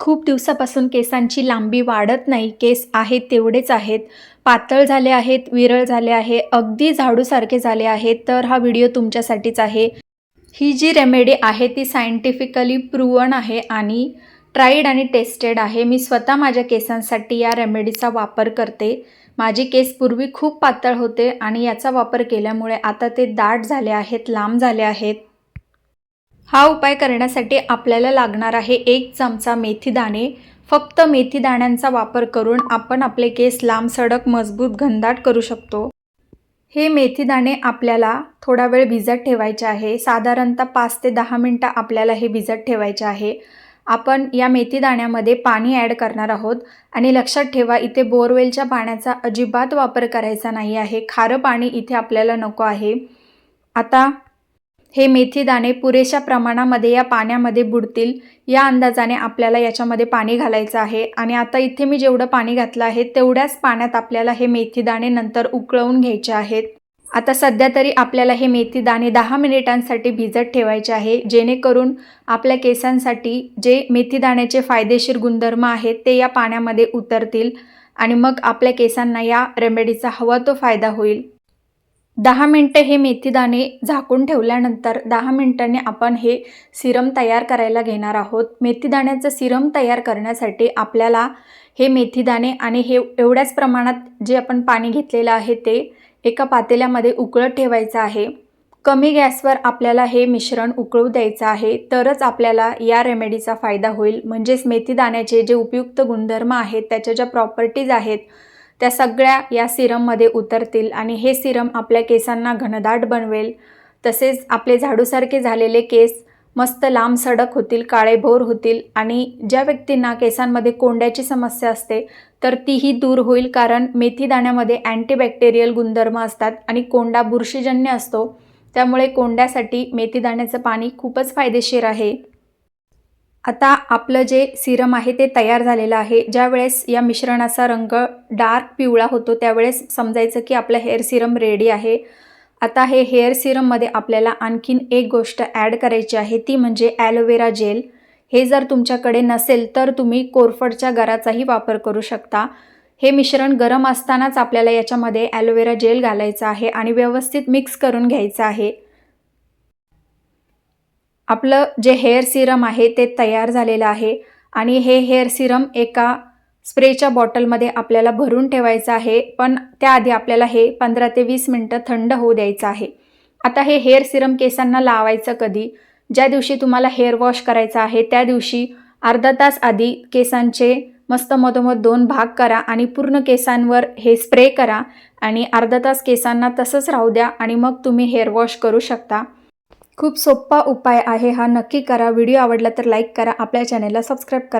खूप दिवसापासून केसांची लांबी वाढत नाही. केस आहेत तेवढेच आहेत. पातळ झाले आहेत विरळ झाले आहे. अगदी झाडूसारखे झाले आहेत तर हा व्हिडिओ तुमच्यासाठीच आहे. ही जी रेमेडी आहे ती सायंटिफिकली प्रूवन आहे आणि ट्राईड आणि टेस्टेड आहे. मी स्वतः माझ्या केसांसाठी या रेमेडीचा वापर करते. माझे केस पूर्वी खूप पातळ होते आणि याचा वापर केल्यामुळे आता ते दाट झाले आहेत लांब झाले आहेत. हा उपाय करण्यासाठी आपल्याला लागणार आहे एक चमचा मेथी दाणे. फक्त मेथी दाण्यांचा वापर करून आपण आपले केस लांब सडक मजबूत घनदाट करू शकतो. हे मेथी दाणे आपल्याला थोडा वेळ भिजत ठेवायचे आहे. साधारणतः पाच ते दहा मिनटं आपल्याला हे भिजत ठेवायचे आहे. आपण या मेथी दाण्यामध्ये पाणी ॲड करणार आहोत आणि लक्षात ठेवा इथे बोरवेलच्या पाण्याचा अजिबात वापर करायचा नाही आहे. खारं पाणी इथे आपल्याला नको आहे. आता हे मेथी दाणे पुरेशा प्रमाणामध्ये या पाण्यामध्ये बुडतील. या अंदाजाने आपल्याला याच्यामध्ये पाणी घालायचं आहे. आणि आता इथे मी जेवढं पाणी घातलं आहे तेवढ्याच पाण्यात आपल्याला हे मेथी दाणे नंतर उकळवून घ्यायचे आहेत. आता सध्या तरी आपल्याला हे मेथी दाणे दहा मिनिटांसाठी भिजत ठेवायचे आहे. जेणेकरून आपल्या केसांसाठी जे मेथी दाण्याचे फायदेशीर गुणधर्म आहेत ते या पाण्यामध्ये उतरतील. आणि मग आपल्या केसांना या रेमेडीचा हवा तो फायदा होईल. दहा मिनटं हे मेथीदाणे झाकून ठेवल्यानंतर दहा मिनटांनी आपण हे सिरम तयार करायला घेणार आहोत. मेथीदाण्याचं सिरम तयार करण्यासाठी आपल्याला हे मेथीदाणे आणि हे एवढ्याच प्रमाणात जे आपण पाणी घेतलेलं आहे ते एका पातेल्यामध्ये उकळत ठेवायचं आहे. कमी गॅसवर आपल्याला हे मिश्रण उकळू द्यायचं आहे. तरच आपल्याला या रेमेडीचा फायदा होईल. म्हणजेच मेथीदाण्याचे जे उपयुक्त गुणधर्म आहेत त्याच्या ज्या प्रॉपर्टीज आहेत त्या सगळ्या या सिरममध्ये उतरतील आणि हे सिरम आपल्या केसांना घनदाट बनवेल. तसेच आपले झाडूसारखे झालेले केस मस्त लांब सडक होतील काळेभोर होतील आणि ज्या व्यक्तींना केसांमध्ये कोंड्याची समस्या असते तर तीही दूर होईल कारण मेथी दाण्यामध्ये अँटीबॅक्टेरियल गुणधर्म असतात आणि कोंडा बुरशीजन्य असतो. त्यामुळे कोंड्यासाठी मेथी दाण्याचं पाणी खूपच फायदेशीर आहे. आता आपलं जे सिरम आहे ते तयार झालेलं आहे. ज्या वेळेस या मिश्रणाचा रंग डार्क पिवळा होतो त्यावेळेस समजायचं की आपलं हेअर सिरम रेडी आहे. आता हे हेअर सिरममध्ये आपल्याला आणखीन एक गोष्ट ॲड करायची आहे ती म्हणजे ॲलोवेरा जेल. हे जर तुमच्याकडे नसेल तर तुम्ही कोरफडच्या गराचाही वापर करू शकता. हे मिश्रण गरम असतानाच आपल्याला याच्यामध्ये ॲलोवेरा जेल घालायचं आहे आणि व्यवस्थित मिक्स करून घ्यायचं आहे. आपलं जे हेअर सिरम आहे ते तयार झालेलं आहे. आणि हे हेअर सिरम एका स्प्रेच्या बॉटलमध्ये आपल्याला भरून ठेवायचं आहे. पण त्याआधी आपल्याला हे पंधरा ते वीस मिनटं थंड होऊ द्यायचं आहे. आता हे हेअर सिरम केसांना लावायचं कधी? ज्या दिवशी तुम्हाला हेअर वॉश करायचा आहे त्या दिवशी अर्धा तास आधी केसांचे मस्त मधोमध दोन भाग करा आणि पूर्ण केसांवर हे स्प्रे करा. आणि अर्धा तास केसांना तसंच राहू द्या आणि मग तुम्ही हेअर वॉश करू शकता. खूप सोपा उपाय आहे हा. नक्की करा. व्हिडिओ आवडला तर लाईक करा. आपल्या चॅनेलला सबस्क्राईब करा.